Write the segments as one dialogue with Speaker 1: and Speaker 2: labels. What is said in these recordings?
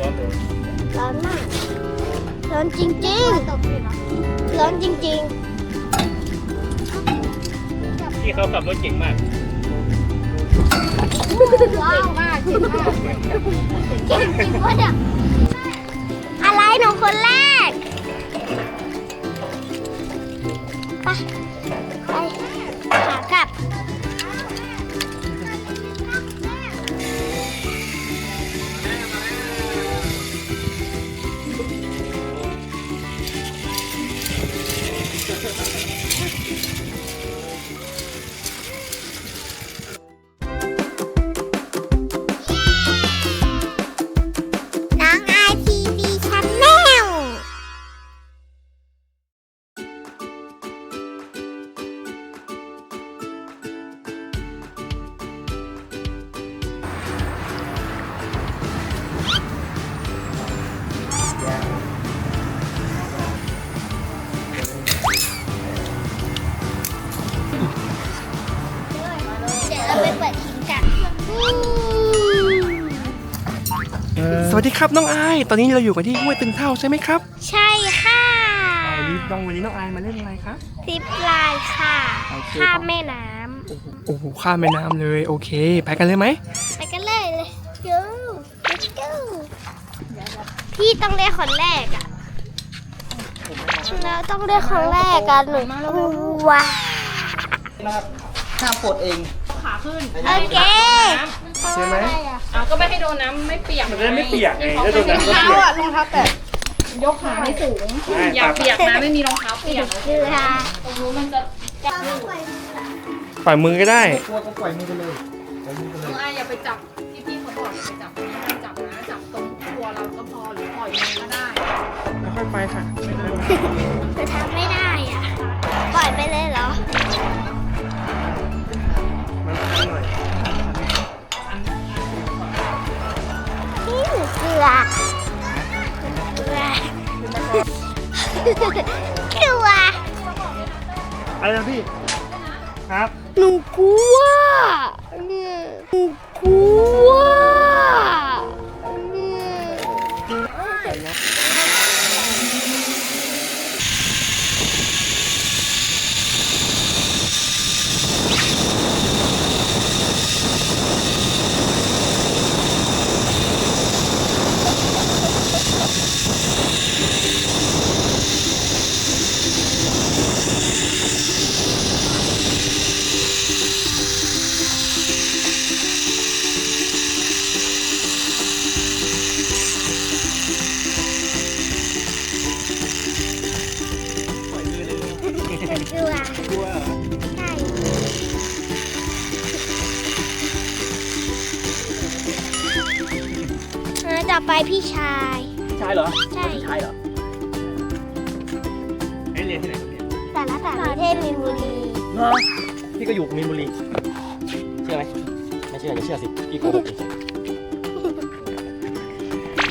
Speaker 1: ร้อนร้อนมาก ร้อนจริงๆ ร้อนจริง
Speaker 2: พี่เขาขับรถเก่งมาก
Speaker 1: ว้าวมากเก่งมากเก่งจริงวะเนี่ยอะไรหนูคนแรกไป วั
Speaker 3: สดีครับน้องอายตอนนี้เราอยู่กันที่ห้วยตึงเท่าใช่ไหมครับ
Speaker 1: ใช่ค่ะ
Speaker 3: วันนี้น้องวันนี้น้องอายมาเล่นอะไรครับ
Speaker 1: ซิปไลน์ค่ะ
Speaker 3: โอเค
Speaker 1: ข้ามแม่น้
Speaker 3: โอ้โหข้ามแม่น้ำเลยโอเค ไปกันเลยไหมำ
Speaker 1: ไปกันเลยเลย go let's go พี่ต้องได้คนแรกอะเราต้องได้คนแรกอะหนูกลัว
Speaker 2: ห้ามปลดเอง
Speaker 1: โอเค
Speaker 3: ใช่ไหม
Speaker 4: อะก็ไม่ให้โดนน้ำไม่เปียก
Speaker 2: มันจะได้ไม่เปียกไงแล้วโดนน้ำก็
Speaker 4: เท้า
Speaker 2: เปียก
Speaker 4: อะรองเท้าแตะยกขาให้สูง อย่าเปียกนะไม่มีรองเท้าเปียก
Speaker 1: คือค่ะ
Speaker 4: ตรงนู้นมันจะ
Speaker 3: ปล่อยมือก็ได้
Speaker 2: กลัวก็ปล่อยมือไปเลยปล่อยมือไปเลย
Speaker 4: อะอย่าไปจับที่พี่เขาบอกอย่าไปจับไม่ให้จับนะจับตรงตัวเราก็พอหรือปล่อยมือก็ได้
Speaker 3: ค่อยๆไปค่ะ
Speaker 1: คือทำไม่ได้อะ อะ
Speaker 3: ไรนะพี่ ครับ
Speaker 1: หนูกลัวเนี่ยหนูกลัว ไปพี่ชาย
Speaker 2: ใช่เหรอ
Speaker 1: ใช่
Speaker 2: ใช่เหรอไอ้เรียนที่ไหนครับเนี่ย
Speaker 1: สารสารนิเทศมีนบุรี
Speaker 2: เหรอพี่ก็อยู่มีนบุรี เชื่อไหมไม่เชื่ออย่าเชื่อสิ พี่โกหก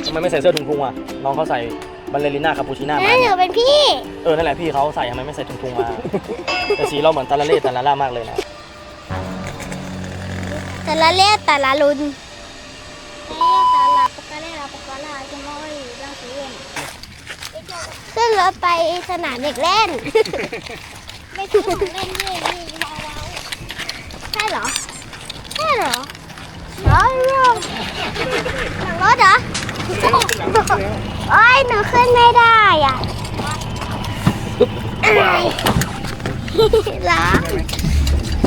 Speaker 2: ทำไมไม่ใส่เสื้อถุงพุงอะ น้องเขาใส่บัลเลริน่าคาปูชิน่ามา
Speaker 1: นั่นห
Speaker 2: เนี่
Speaker 1: นู
Speaker 2: ย
Speaker 1: เป็นพี่
Speaker 2: เออ นั่นแหละพี่เขาใส่ทำไมไม่ใส่ถุงพุงมา แต่สีเราเหมือนตาละเล่ตาละล่ามากเลยนะ
Speaker 1: แต่ละเรียกแต่ละรุ่น ขึ้นรถไปสนามเด็กเล่น ไม่ใช่ของเล่นด้วยนี่มาวาวใช่เหรอใช่เหรอหรอหรอหลังรถเหรอโอ้ยหนูขึ้นไม่ได้อะอายเหรอ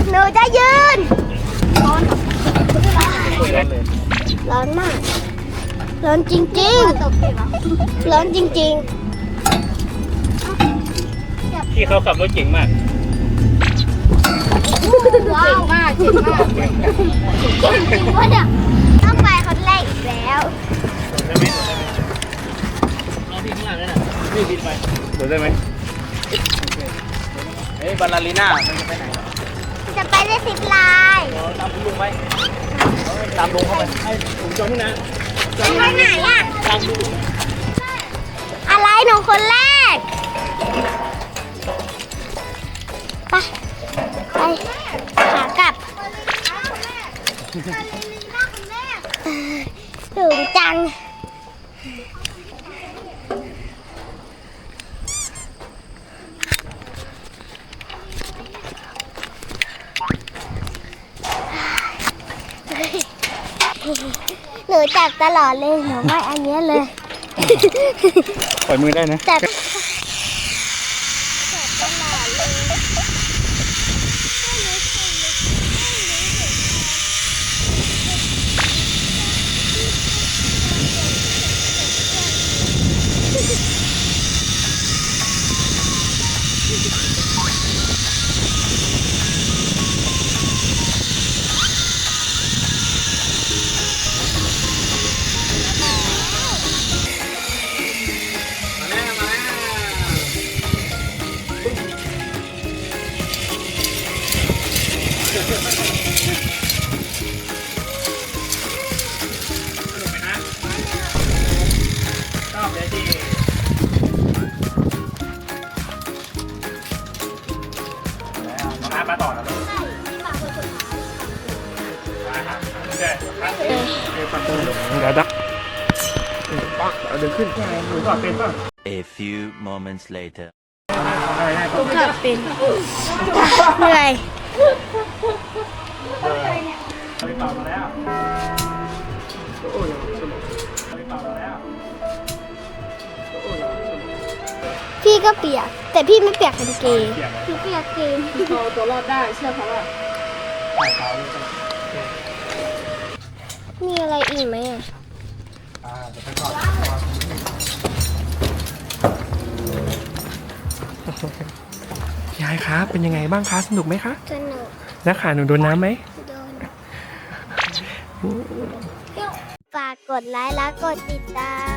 Speaker 1: หนูจะยืนร้อนมาก ร้อนจริงๆ ร้อนจริง
Speaker 2: พี่เขาขับรถเก่งมาก
Speaker 1: ๆ ว้าวมากเก่งมากเก่งจริงวะเนี่ยต้องไปคนแรกอีกแล้ว
Speaker 2: ได้ไหมน้องพี่ข้างล่างนั่นน่ะพี่บินไปโดดได้ไหมเฮ้ยบาลาลีน่ามันจะไปไหนเหรอ
Speaker 1: จะไปได้สิบลาย
Speaker 2: เดี๋ยวตามคุณลุงไปตามลุงเข้าไปให้ผมจอดที่นะ
Speaker 1: ไปทางไหนอะ
Speaker 2: ตามลุง
Speaker 1: อะไรหนูคนแรก ไป ไปขากลับถึงจัง บตลอดเลยหนูไม่อันเนี้ยเลย
Speaker 3: ปล่อยมือได้นะ
Speaker 1: แต่แสบตลอดเลย
Speaker 3: ชอบเลยที่มามาต่อแล้วเดี๋ยวดักปักเอาเดินขึ้นหนูถอดเป็นป่ะ
Speaker 5: A few moments later.
Speaker 1: ผมขับเป็นเหนื่อย
Speaker 3: ไป เป่ามาแล้วโอ้ยไปเป่ามาแล้วโอ้ย
Speaker 1: พี่ก็เปียก แต่พี่ไม่เปียกกางเกง
Speaker 3: เปียก
Speaker 1: พี่เปียกเกง
Speaker 4: เราตัวรอดได้เชื่อเขาว่า
Speaker 3: เป่าเลย
Speaker 1: มีอะไรอีกไหมอะ
Speaker 3: อ่าเดี๋ยวไปก่อนยายครับเป็นยังไงบ้างคะสนุกไหมคะ
Speaker 1: สนุก
Speaker 3: แล้วขาหนูโดนน้ำไหม
Speaker 1: โดนฝากกดไลค์และกดติดตาม